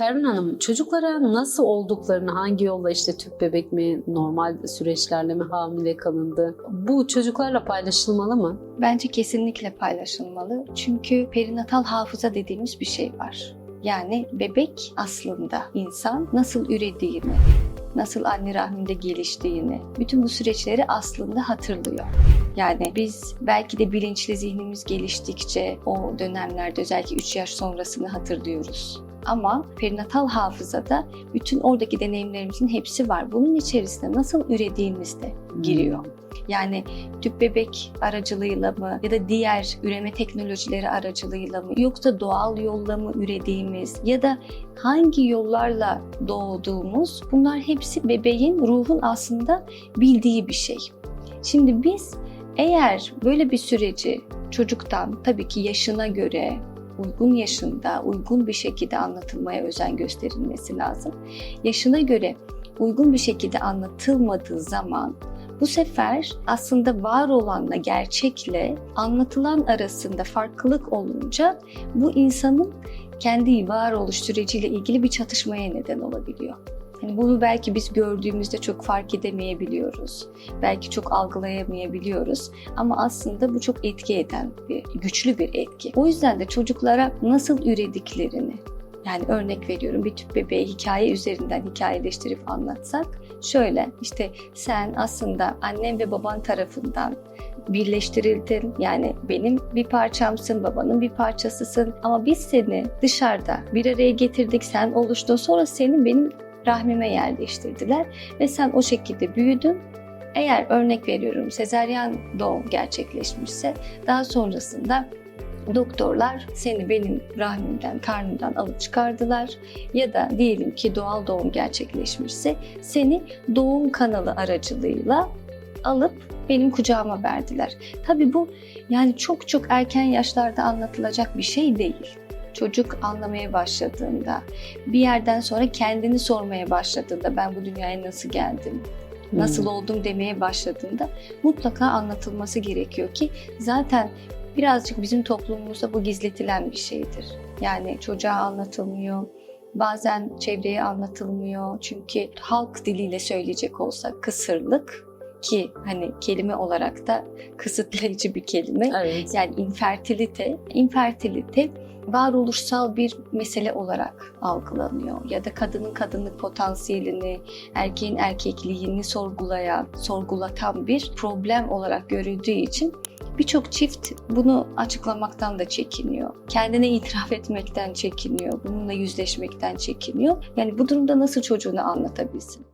Pervin Hanım, çocuklara nasıl olduklarını, hangi yolla işte tüp bebek mi, normal süreçlerle mi hamile kalındı, bu çocuklarla paylaşılmalı mı? Bence kesinlikle paylaşılmalı. Çünkü perinatal hafıza dediğimiz bir şey var. Yani bebek aslında insan nasıl ürediğini, nasıl anne rahminde geliştiğini, bütün bu süreçleri aslında hatırlıyor. Yani biz belki de bilinçli zihnimiz geliştikçe o dönemlerde özellikle 3 yaş sonrasını hatırlıyoruz. Ama perinatal hafızada bütün oradaki deneyimlerimizin hepsi var. Bunun içerisinde nasıl ürediğimiz de giriyor. Yani tüp bebek aracılığıyla mı ya da diğer üreme teknolojileri aracılığıyla mı yoksa doğal yolla mı ürediğimiz ya da hangi yollarla doğduğumuz bunlar hepsi bebeğin ruhun aslında bildiği bir şey. Şimdi biz eğer böyle bir süreci çocuktan tabii ki yaşına göre uygun yaşında uygun bir şekilde anlatılmaya özen gösterilmesi lazım. Yaşına göre uygun bir şekilde anlatılmadığı zaman bu sefer aslında var olanla gerçekle anlatılan arasında farklılık olunca bu insanın kendi varoluş süreciyle ilgili bir çatışmaya neden olabiliyor. Yani bunu belki biz gördüğümüzde çok fark edemeyebiliyoruz. Belki çok algılayamayabiliyoruz. Ama aslında bu çok etki eden bir, güçlü bir etki. O yüzden de çocuklara nasıl ürediklerini, yani örnek veriyorum bir tüp bebeği hikaye üzerinden hikayeleştirip anlatsak şöyle işte sen aslında annem ve baban tarafından birleştirildin. Yani benim bir parçamsın, babanın bir parçasısın. Ama biz seni dışarıda bir araya getirdik, sen oluştun. Sonra seni benim rahmime yerleştirdiler ve sen o şekilde büyüdün. Eğer örnek veriyorum sezaryen doğum gerçekleşmişse daha sonrasında doktorlar seni benim rahmimden, karnımdan alıp çıkardılar ya da diyelim ki doğal doğum gerçekleşmişse seni doğum kanalı aracılığıyla alıp benim kucağıma verdiler. Tabii bu yani çok çok erken yaşlarda anlatılacak bir şey değil. Çocuk anlamaya başladığında, bir yerden sonra kendini sormaya başladığında ben bu dünyaya nasıl geldim, nasıl oldum demeye başladığında mutlaka anlatılması gerekiyor ki zaten birazcık bizim toplumumuzda bu gizletilen bir şeydir. Yani çocuğa anlatılmıyor, bazen çevreye anlatılmıyor. Çünkü halk diliyle söyleyecek olsak kısırlık ki hani kelime olarak da kısıtlayıcı bir kelime. Evet. Yani infertilite, infertilite varoluşsal bir mesele olarak algılanıyor. Ya da kadının kadınlık potansiyelini, erkeğin erkekliğini sorgulayan, sorgulatan bir problem olarak görüldüğü için birçok çift bunu açıklamaktan da çekiniyor. Kendine itiraf etmekten çekiniyor. Bununla yüzleşmekten çekiniyor. Yani bu durumda nasıl çocuğunu anlatabilsin?